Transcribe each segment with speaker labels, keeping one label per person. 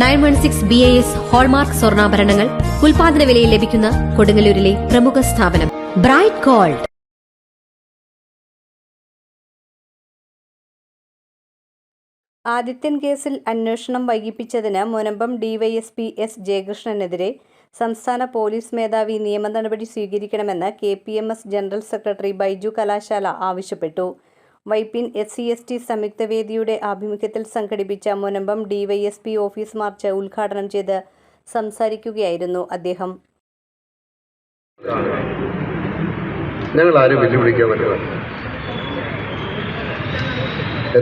Speaker 1: Nine one six B A S hallmark സ്വർണാഭരണങ്ങൾ ഉൽപാദന വിലയിൽ ലഭിക്കുന്ന കൊടുങ്ങല്ലൂരിലെ പ്രമുഖ സ്ഥാപനം. Bright gold.
Speaker 2: ആദിത്യൻ കേസിൽ അന്വേഷണം വൈകിപ്പിച്ചതിന് മുനമ്പം ഡിവൈഎസ്പി എസ് ജയകൃഷ്ണനെതിരെ സംസ്ഥാന പോലീസ് മേധാവി നിയമ നടപടി സ്വീകരിക്കണമെന്ന് K P M S general secretary Baiju Kalashala ആവശ്യപ്പെട്ടു. Vypin S C S T സംയുക്ത വേദിയുടെ ആഭിമുഖ്യത്തിൽ സംഘടിപ്പിച്ച മുനമ്പം ഡിവൈഎസ്പി ഓഫീസ് മാർച്ച് ഉദ്ഘാടനം ചെയ്ത് സംസാരിക്കുകയായിരുന്നു അദ്ദേഹം.
Speaker 3: ഞങ്ങൾ ആരും വെല്ലുവിളിക്കാൻ പറ്റില്ല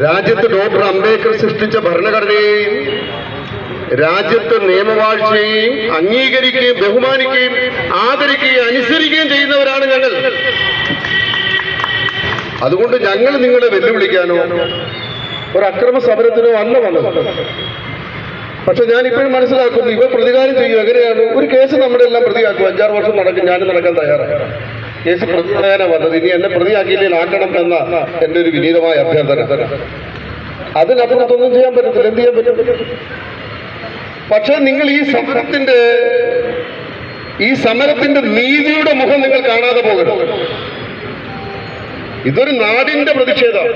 Speaker 3: രാജ്യത്ത് ഡോക്ടർ അംബേദ്കർ സൃഷ്ടിച്ച ഭരണഘടനയെയും രാജ്യത്ത് നിയമവാഴ്ചയെയും അംഗീകരിക്കുകയും ബഹുമാനിക്കുകയും ആദരിക്കുകയും അനുസരിക്കുകയും ചെയ്യുന്നവരാണ് ഞങ്ങൾ. അതുകൊണ്ട് ഞങ്ങൾ നിങ്ങളെ വെല്ലുവിളിക്കാനോ ഒരു അക്രമ സമരത്തിനോ അല്ല വന്നത്. പക്ഷെ ഞാൻ ഇപ്പോഴും മനസ്സിലാക്കുന്നു ഇവ പ്രതികാരം ചെയ്യും എങ്ങനെയാണ്? ഒരു കേസ് നമ്മുടെ എല്ലാം പ്രതിയാക്കും. അഞ്ചാറ് വർഷം നടക്കും ഞാനും നടക്കാൻ തയ്യാറാണ്. കേസ് പ്രതിയാകാനാ വന്നത്. ഇനി എന്നെ പ്രതിയാക്കിയില്ലെങ്കിൽ ആക്കണം എന്ന എന്റെ ഒരു വിനീതമായ അഭ്യർത്ഥന. അതിനപ്പുറത്തൊന്നും ചെയ്യാൻ പറ്റത്തില്ല. എന്ത് ചെയ്യാൻ പറ്റും? പക്ഷെ നിങ്ങൾ ഈ സമരത്തിന്റെ ഈ സമരത്തിന്റെ നീതിയുടെ മുഖം നിങ്ങൾ കാണാതെ പോകരുത്. ഇതൊരു നാടിന്റെ പ്രതിഷേധം.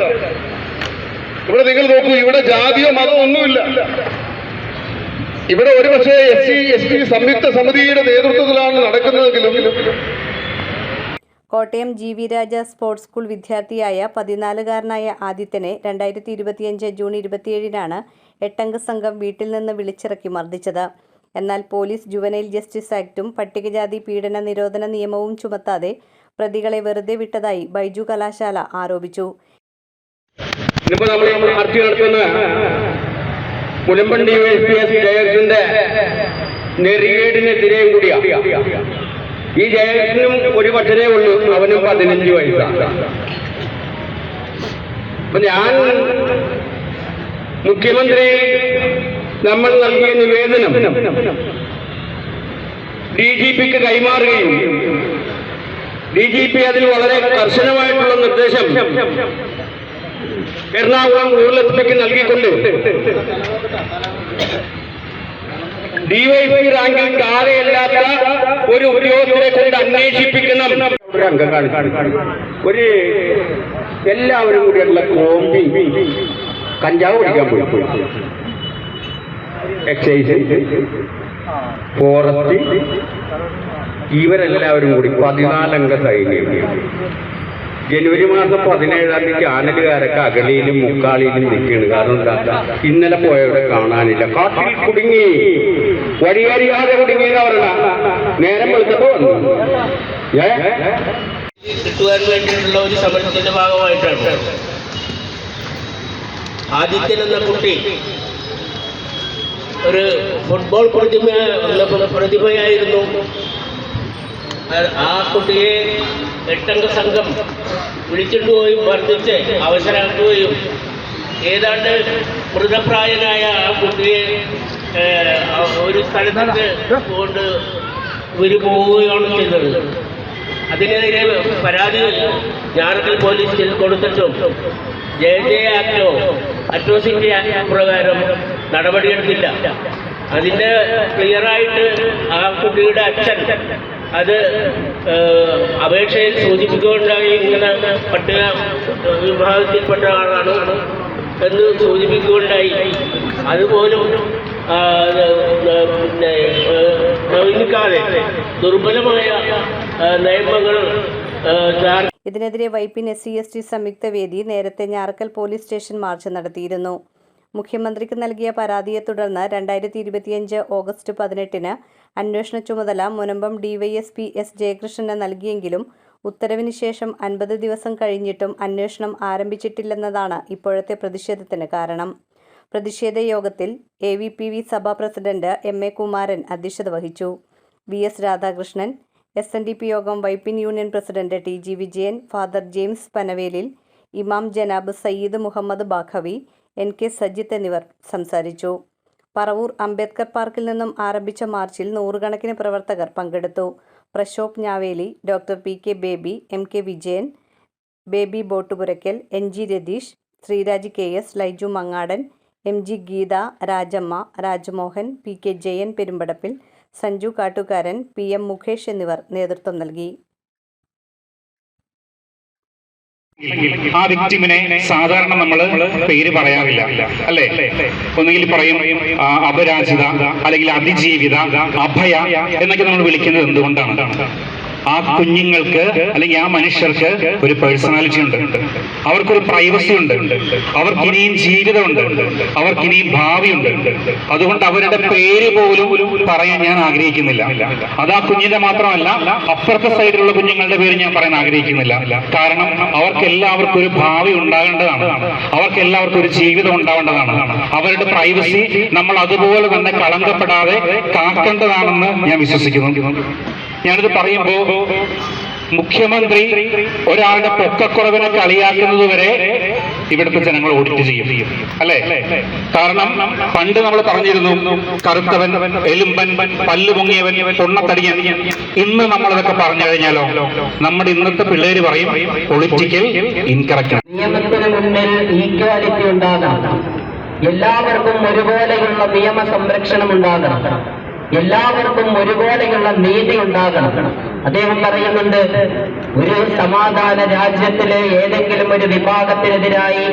Speaker 3: ഇവിടെ നിങ്ങൾ നോക്കൂ ഇവിടെ ജാതിയോ മതമോ ഒന്നുമില്ല. ഇവിടെ ഒരു പക്ഷേ എസ് സി എസ് ടി സംയുക്ത സമിതിയുടെ നേതൃത്വത്തിലാണ് നടക്കുന്നതെങ്കിലും
Speaker 2: Kottayam G V Raja sports school വിദ്യാർത്ഥിയായ പതിനാലുകാരനായ ആദിത്യനെ രണ്ടായിരത്തി ഇരുപത്തിയഞ്ച് ജൂൺ ഇരുപത്തിയേഴിനാണ് എട്ടംഗ സംഘം വീട്ടിൽ നിന്ന് വിളിച്ചിറക്കി മർദ്ദിച്ചത്. എന്നാൽ പോലീസ് ജുവനൈൽ ജസ്റ്റിസ് ആക്ടും പട്ടികജാതി പീഡന നിരോധന നിയമവും ചുമത്താതെ പ്രതികളെ വെറുതെ വിട്ടതായി ബൈജു കലാശാല ആരോപിച്ചു.
Speaker 4: മുലമ്പൻ ഡിവൈഎസ്പി എസ് ജയകൃഷ്ണന്റെ നെറികേടിനെതിരെയും കൂടിയാ. ഈ ജയകൃഷ്ണനും ഒരു പക്ഷനേ ഉള്ളൂ അവനും പതിനഞ്ച് വയസ്സാണ് അപ്പൊ ഞാൻ മുഖ്യമന്ത്രി നമ്മൾ നൽകിയ നിവേദനം ഡി ജി പിക്ക് കൈമാറുകയും ഡി ജി പി അതിൽ വളരെ കർശനമായിട്ടുള്ള നിർദ്ദേശം എറണാകുളം റൂറൽ നൽകിക്കൊണ്ട് ഡിവൈഫൈ റാങ്കിൽ താഴെയല്ലാത്ത ഒരു ഉദ്യോഗസ്ഥരെ കൊണ്ട് അന്വേഷിപ്പിക്കണം ഒരു എല്ലാവരും കൂടിയുള്ള കോമ്പി കഞ്ചാവ് കുടിക്കാൻ പോയി. എക്സൈസ് ഫോറസ്റ്റ് ഇവരെല്ലാവരും കൂടി പതിനാലംഗ സൈന്യം. ജനുവരി മാസം പതിനേഴാം തീയതി ചാനലുകാരൊക്കെ അകലിയിലും മുക്കാളിയിലും നിൽക്കുകയാണ്. കാരണം എന്താ? ഇന്നലെ പോയവരെ കാണാനില്ല. കാട്ടിൽ കുടുങ്ങി. വഴിയറിയാതെ കുടുങ്ങിയത് അവരുടെ നേരം വെളുത്തപ്പോ വന്നു. ഏ?
Speaker 5: വേണ്ടിയിട്ടുള്ള ഒരു സമരത്തിന്റെ ഭാഗമായിട്ടാണ്. ആദിത്യൻ എന്ന കുട്ടി ഒരു ഫുട്ബോൾ പ്രതിമ ഉള്ള പ്രതിഭയായിരുന്നു. ആ- കുട്ടിയെ എട്ടംഗ സംഘം വിളിച്ചിട്ട് പോയി വർദ്ധിച്ച് അവസരമാക്കുകയും ഏതാണ്ട് മൃതപ്രായനായ ആ കുട്ടിയെ ഒരു സ്ഥലത്തേക്ക് കൊണ്ട് ഇവർ പോവുകയാണ് ചെയ്തത്. അതിനെതിരെ പരാതി ഞാറക്കൽ പോലീസിൽ കൊടുത്തിട്ടും ജെ ജെ ആക്ടോ അട്രോസിറ്റി ആക്ട് പ്രകാരം നടപടിയെടുത്തില്ല. അതിന്റെ ക്ലിയറായിട്ട് ആ കുട്ടിയുടെ അച്ഛൻ അത് അപേക്ഷയിൽ സൂചിപ്പിക്കുകയുണ്ടായി. ഇങ്ങനെ പട്ടിക വിഭാഗത്തിൽപ്പെട്ട ആളാണ് എന്ന് സൂചിപ്പിക്കുകയുണ്ടായി. അതുപോലും ഗൗനിക്കാതെ ദുർബലമായ നിയമങ്ങൾ
Speaker 2: ഇതിനെതിരെ Vypin S C S T സംയുക്ത വേദി നേരത്തെ ഞാറക്കൽ പോലീസ് സ്റ്റേഷൻ മാർച്ച് നടത്തിയിരുന്നു. മുഖ്യമന്ത്രിക്ക് നൽകിയ പരാതിയെ തുടർന്ന് രണ്ടായിരത്തി ഇരുപത്തിയഞ്ച് ഓഗസ്റ്റ് പതിനെട്ടിന് അന്വേഷണ ചുമതല മുനമ്പം ഡിവൈഎസ്പി എസ് ജയകൃഷ്ണന് നൽകിയെങ്കിലും ഉത്തരവിന് ശേഷം അൻപത് ദിവസം കഴിഞ്ഞിട്ടും അന്വേഷണം ആരംഭിച്ചിട്ടില്ലെന്നതാണ് ഇപ്പോഴത്തെ പ്രതിഷേധത്തിന് കാരണം. പ്രതിഷേധ യോഗത്തിൽ എ വി പി വി സഭാ പ്രസിഡന്റ് എം എ കുമാരൻ അധ്യക്ഷത വഹിച്ചു. V S Radhakrishnan S N D P യോഗം Vypin union president T G Vijayan father James Panavelil ഇമാം ജനാബ് സയ്യിദ് മുഹമ്മദ് ബാഖവി എൻ കെ സജിത്ത് എന്നിവർ സംസാരിച്ചു. പറവൂർ അംബേദ്കർ പാർക്കിൽ നിന്നും ആരംഭിച്ച മാർച്ചിൽ നൂറുകണക്കിന് പ്രവർത്തകർ പങ്കെടുത്തു. Prashop Njaveli doctor P K Baby M K Vijayan Baby Bottupurakkal N G Ratheesh Sreeraj K S Laiju Mangadan M G Geetha Rajamma Rajmohan P K Jayan Perumpadappil Sanju Kattukaran P M Mukesh എന്നിവർ നേതൃത്വം നൽകി.
Speaker 6: ആ വിക്ടിമിനെ സാധാരണ നമ്മൾ പേര് പറയാറില്ല. അല്ലേ? ഒന്നുകിൽ പറയും അപരാജിത അല്ലെങ്കിൽ അതിജീവിത അഭയ എന്നൊക്കെ നമ്മൾ വിളിക്കുന്നത് എന്തുകൊണ്ടാണ്? ആ കുഞ്ഞുങ്ങൾക്ക് അല്ലെങ്കിൽ ആ മനുഷ്യർക്ക് ഒരു പേഴ്സണാലിറ്റി ഉണ്ട്. അവർക്കൊരു പ്രൈവസി ഉണ്ട്. അവർക്ക് ഇനിയും ജീവിതമുണ്ട്. അവർക്ക് ഇനിയും ഭാവിയുണ്ട്. അതുകൊണ്ട് അവരുടെ പേര് പോലും പറയാൻ ഞാൻ ആഗ്രഹിക്കുന്നില്ല. അത് ആ കുഞ്ഞിന്റെ മാത്രമല്ല അപ്പുറത്തെ സൈഡിലുള്ള കുഞ്ഞുങ്ങളുടെ പേര് ഞാൻ പറയാൻ ആഗ്രഹിക്കുന്നില്ല. കാരണം അവർക്ക് എല്ലാവർക്കും ഒരു ഭാവി ഉണ്ടാകേണ്ടതാണ്. അവർക്ക് എല്ലാവർക്കും ഒരു ജീവിതം ഉണ്ടാവേണ്ടതാണ് അവരുടെ പ്രൈവസി നമ്മൾ അതുപോലെ തന്നെ കളങ്കപ്പെടാതെ കാക്കേണ്ടതാണെന്ന് ഞാൻ വിശ്വസിക്കുന്നു. ഞാനിത് പറയുമ്പോ മുഖ്യമന്ത്രി ഒരാളുടെ പൊക്കക്കുറവിനെ കളിയാക്കുന്നത് വരെ ഇവിടുത്തെ ജനങ്ങൾ ഓഡിറ്റ് ചെയ്യും. അല്ലേ? കാരണം പണ്ട് നമ്മൾ പറഞ്ഞിരുന്നു കറുത്തവൻ എലുമ്പൻ പല്ല് പൊങ്ങിയവൻ തൊണ്ണത്തടിയൻ ഇന്ന് നമ്മളതൊക്കെ പറഞ്ഞു കഴിഞ്ഞാലോ? നമ്മുടെ ഇന്നത്തെ പിള്ളേര് പറയും പൊളിറ്റിക്കൽ ഇൻകറക്റ്റ്
Speaker 7: മുന്നിൽ ഈക്വാലിറ്റി ഉണ്ടാകണം. എല്ലാവർക്കും ഒരുപോലെയുള്ള നിയമ സംരക്ഷണം ഉണ്ടാകണം. എല്ലാവർക്കും ഒരുപോലെയുള്ള നീതി ഉണ്ടാകണം. അദ്ദേഹം പറയുന്നുണ്ട് ഒരു സമാധാന രാജ്യത്തിലെ ഏതെങ്കിലും ഒരു വിഭാഗത്തിനെതിരായി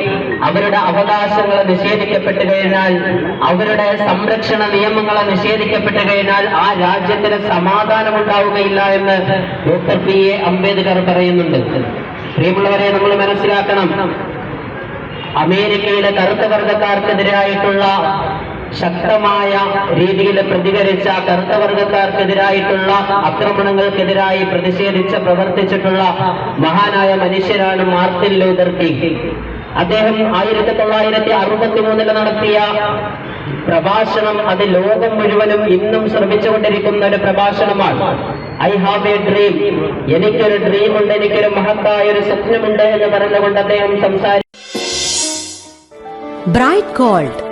Speaker 7: അവരുടെ അവകാശങ്ങൾ നിഷേധിക്കപ്പെട്ടു കഴിഞ്ഞാൽ അവരുടെ സംരക്ഷണ നിയമങ്ങൾ നിഷേധിക്കപ്പെട്ടു കഴിഞ്ഞാൽ ആ രാജ്യത്തിന് സമാധാനം ഉണ്ടാവുകയില്ല എന്ന് ഡോക്ടർ പി എ അംബേദ്കർ പറയുന്നുണ്ട്. പ്രിയമുള്ളവരെ നമ്മൾ മനസ്സിലാക്കണം. അമേരിക്കയിലെ കറുത്ത വർഗക്കാർക്കെതിരായിട്ടുള്ള ശക്തമായ രീതിയിൽ പ്രതികരിച്ച കർത്തവർഗക്കാർക്കെതിരായിട്ടുള്ള ആക്രമണങ്ങൾക്കെതിരായി പ്രതിഷേധിച്ച് പ്രവർത്തിച്ചിട്ടുള്ള മഹാനായ മനുഷ്യരാണ് മാർട്ടിൻ ലൂതർ കിങ്. അദ്ദേഹം ആയിരത്തി തൊള്ളായിരത്തി അറുപത്തി മൂന്നിൽ നടത്തിയ പ്രഭാഷണം അത് ലോകം മുഴുവനും ഇന്നും ശ്രമിച്ചുകൊണ്ടിരിക്കുന്ന ഒരു പ്രഭാഷണമാണ്. I have a dream. എനിക്കൊരു ഡ്രീം ഉണ്ട് എനിക്കൊരു മഹത്തായ ഒരു സ്വപ്നമുണ്ട് എന്ന് പറഞ്ഞുകൊണ്ട് അദ്ദേഹം സംസാരിച്ചു
Speaker 1: ബ്രൈറ്റ് ഗോൾഡ്.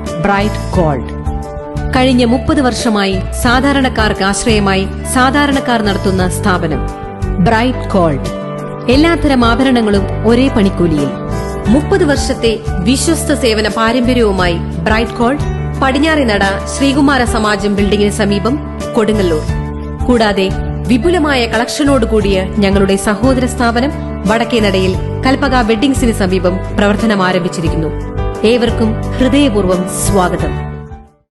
Speaker 1: Bright gold. കഴിഞ്ഞ മുപ്പത് വർഷമായി സാധാരണക്കാർക്ക് ആശ്രയമായി സാധാരണക്കാർ നടത്തുന്ന സ്ഥാപനം ബ്രൈറ്റ് ഗോൾഡ്. എല്ലാത്തരം ആഭരണങ്ങളും ഒരേ പണിക്കൂലിയിൽ. മുപ്പത് വർഷത്തെ വിശ്വസ്ത സേവന പാരമ്പര്യവുമായി ബ്രൈറ്റ് ഗോൾഡ് പടിഞ്ഞാറിനട ശ്രീകുമാര സമാജം ബിൽഡിംഗിന് സമീപം കൊടുങ്ങല്ലൂർ. കൂടാതെ വിപുലമായ കളക്ഷനോട് കൂടിയ ഞങ്ങളുടെ സഹോദര സ്ഥാപനം വടക്കേനടയിൽ കൽപ്പക വെഡ്ഡിംഗ്സിന് സമീപം പ്രവർത്തനം ആരംഭിച്ചിരിക്കുന്നു. ഏവർക്കും ഹൃദയപൂർവം സ്വാഗതം.